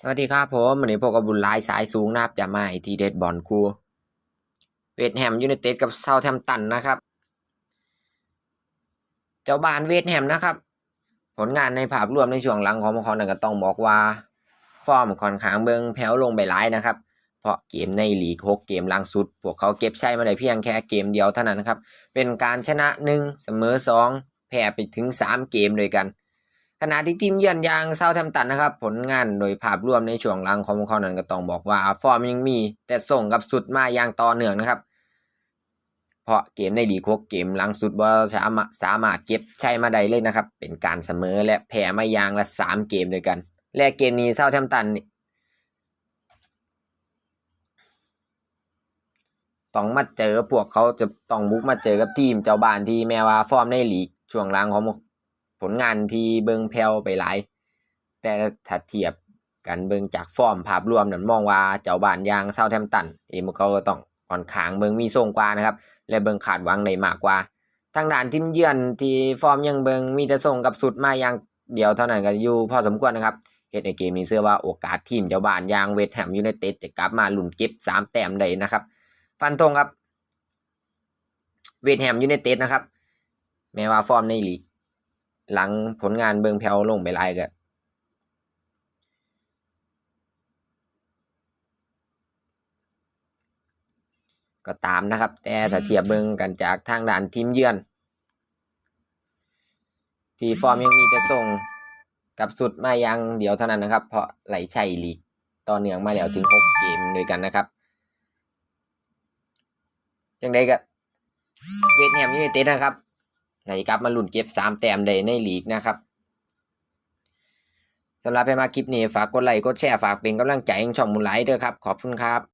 สวัสดีครับผมวันนี้พบกับบุญลายสายสูงนะครับจะมาให้ทีเด็ดบอลครูเวทแฮมยูไนเต็ดกับเซาแทมตันนะครับ เจ้าบ้านเวทแฮมนะครับ ผลงานในภาพรวมในช่วงหลังของพวกเขานั้นก็ต้องบอกว่า ฟอร์มค่อนข้างเบิงแผ่วลงไปหลายนะครับ เพราะเกมในลีก6เกมล่างสุด พวกเขาเก็บใช้มาได้เพียงแค่เกมเดียวเท่านั้นนะครับ เป็นการชนะ1เสมอ2แพ้ไปถึง 3 เกมด้วยกัน ขณะที่ทีมเยือนอย่างเซาแทมตันนะครับ ผลงานโดยภาพรวมในช่วงหลังของพวกเขานั้นก็ต้องบอกว่าฟอร์มยังมี แต่ส่งกับสุดมาอย่างต่อเนื่องนะครับ เพราะเกมในดีโคกเกมหลังสุดว่าสามารถสามารถเก็บใช้มาได้เลยนะครับ เป็นการเสมอและแพ้มาอย่างละสามเกมด้วยกัน และเกมนี้เซาแทมตันนี่ต้องมาเจอพวกเขาจะต้องบุกมาเจอกับทีมเจ้าบ้านที่แม้ว่าฟอร์มในลีกช่วงหลังของ ผลงานที่เบิงแผ่วไปหลาย แต่ถ้าเทียบกันเบิงจากฟอร์มภาพรวมนั้นมองว่าเจ้าบ้านอย่างเซาแทมตันเองพวกเขาก็ต้องค่อนข้างเบิงมีทรงกว่านะครับ และเบิงขาดหวังได้มากกว่า ทางด้านทีมเยือนที่ฟอร์มยังเบิงมีแต่ส่งกับสุดมาอย่างเดียวเท่านั้นก็อยู่พอสมควรนะครับเฮ็ดในเกมนี้เชื่อว่าโอกาสทีมเจ้าบ้านอย่างเวสต์แฮมยูไนเต็ดจะกลับมาลุ้นเก็บสามแต้มได้นะครับ ฟันธงครับเวสต์แฮมยูไนเต็ดนะครับแม้ว่าฟอร์มในลีก หลังผลงานเบิงแผ่วลงไปหลายก็ก็ตามนะครับ แต่ถ้าเทียบเบิงกันจากทางด้านทีมเยือน ที่ฟอร์มยังมีแต่ส่งกับสุดมาย่างเดียวเท่านั้นนะครับ เพราะไหลชัยลีกต่อเนื่องมาแล้วถึง 6 เกมด้วยกันนะครับยังไดก็เวทแฮมยูไนเต็ดนะครับ ไหนกลับมาลุ่นเก็บสามแต้มได้ในลีกนะครับสำหรับใครมาคลิปนี้ฝากกดไลค์กดแชร์ฝากเป็นกำลังใจให้ช่องมูลไลท์ด้วยครับ ขอบคุณครับ